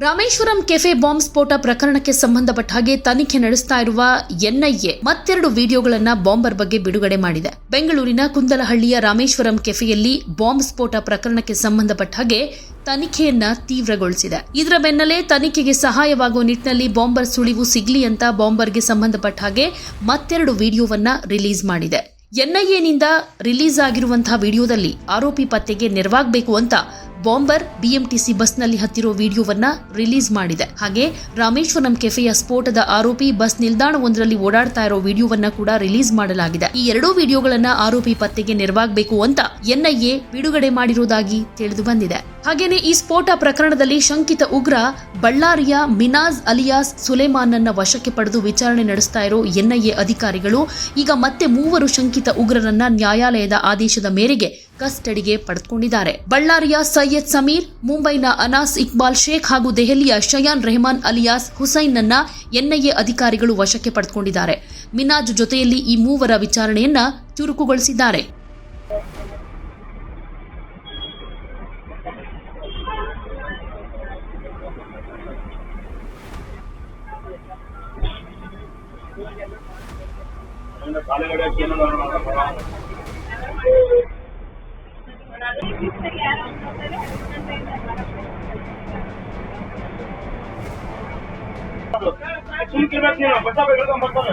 Rameswaram cafe bomb ಸ್ಫೋಟ ಪ್ರಕರಣಕ್ಕೆ ಸಂಬಂಧಪಟ್ಟ ಹಾಗೆ ತನಿಖೆ ನಡೆಸ್ತಾ ಇರುವ ಎನ್ಐಎ ಮತ್ತೆರಡು ವಿಡಿಯೋಗಳನ್ನು ಬಾಂಬರ್ ಬಗ್ಗೆ ಬಿಡುಗಡೆ ಮಾಡಿದೆ. ಬೆಂಗಳೂರಿನ ಕುಂದಲಹಳ್ಳಿಯ ರಾಮೇಶ್ವರಂ ಕೆಫೆಯಲ್ಲಿ ಬಾಂಬ್ ಸ್ಫೋಟ ಪ್ರಕರಣಕ್ಕೆ ಸಂಬಂಧಪಟ್ಟ ಹಾಗೆ ತನಿಖೆಯನ್ನ ತೀವ್ರಗೊಳಿಸಿದೆ. ಇದರ ಬೆನ್ನಲ್ಲೇ ತನಿಖೆಗೆ ಸಹಾಯವಾಗುವ ನಿಟ್ಟಿನಲ್ಲಿ ಬಾಂಬರ್ ಸುಳಿವು ಸಿಗ್ಲಿ ಅಂತ ಬಾಂಬರ್ಗೆ ಸಂಬಂಧಪಟ್ಟ ಹಾಗೆ ಮತ್ತೆರಡು ವಿಡಿಯೋವನ್ನ ರಿಲೀಸ್ ಮಾಡಿದೆ. ಎನ್ಐಎನಿಂದ ರಿಲೀಸ್ ಆಗಿರುವಂತಹ ವಿಡಿಯೋದಲ್ಲಿ ಆರೋಪಿ ಪತ್ತೆಗೆ ನೆರವಾಗಬೇಕು ಅಂತ ಬಾಂಬರ್ ಬಿಎಂಟಿಸಿ ಬಸ್ನಲ್ಲಿ ಹತ್ತಿರೋ ವಿಡಿಯೋವನ್ನ ರಿಲೀಸ್ ಮಾಡಿದೆ. ಹಾಗೆ ರಾಮೇಶ್ವರಂ ಕೆಫೆಯ ಸ್ಫೋಟದ ಆರೋಪಿ ಬಸ್ ನಿಲ್ದಾಣವೊಂದರಲ್ಲಿ ಓಡಾಡ್ತಾ ಇರೋ ವಿಡಿಯೋವನ್ನ ಕೂಡ ರಿಲೀಸ್ ಮಾಡಲಾಗಿದೆ. ಈ ಎರಡೂ ವಿಡಿಯೋಗಳನ್ನ ಆರೋಪಿ ಪತ್ತೆಗೆ ನೆರವಾಗಬೇಕು ಅಂತ ಎನ್ಐಎ ಬಿಡುಗಡೆ ಮಾಡಿರುವುದಾಗಿ ತಿಳಿದು ಬಂದಿದೆ. ಹಾಗೇನೆ ಈ ಸ್ಫೋಟ ಪ್ರಕರಣದಲ್ಲಿ ಶಂಕಿತ ಉಗ್ರ ಬಳ್ಳಾರಿಯ ಮಿನಾಜ್ ಅಲಿಯಾಸ್ ಸುಲೇಮಾನ್ನನ್ನ ವಶಕ್ಕೆ ಪಡೆದು ವಿಚಾರಣೆ ನಡೆಸ್ತಾ ಇರೋ ಎನ್ಐಎ ಅಧಿಕಾರಿಗಳು ಈಗ ಮತ್ತೆ ಮೂವರು ಶಂಕಿತ ಉಗ್ರರನ್ನ ನ್ಯಾಯಾಲಯದ ಆದೇಶದ ಮೇರೆಗೆ ಕಸ್ಟಡಿಗೆ ಪಡೆದುಕೊಂಡಿದ್ದಾರೆ. ಬಳ್ಳಾರಿಯ ಸೈಯದ್ ಸಮೀರ್, ಮುಂಬೈನ ಅನಾಸ್ ಇಕ್ಬಾಲ್ ಶೇಖ್ ಹಾಗೂ ದೆಹಲಿಯ ಶಯಾನ್ ರೆಹಮಾನ್ ಅಲಿಯಾಸ್ ಹುಸೈನ್ನನ್ನ ಎನ್ಐಎ ಅಧಿಕಾರಿಗಳು ವಶಕ್ಕೆ ಪಡೆದುಕೊಂಡಿದ್ದಾರೆ. ಮಿನಾಜ್ ಜೊತೆಯಲ್ಲಿ ಈ ಮೂವರ ವಿಚಾರಣೆಯನ್ನ ಚುರುಕುಗೊಳಿಸಿದ್ದಾರೆ. ಸುಮ್ಕಿರ್ಬೇಕು ನೀನು ಬಸ್ ಸ್ಟಾಪ್ ಹಿಡ್ಕೊಂಡ್ ಬರ್ತಾರೆ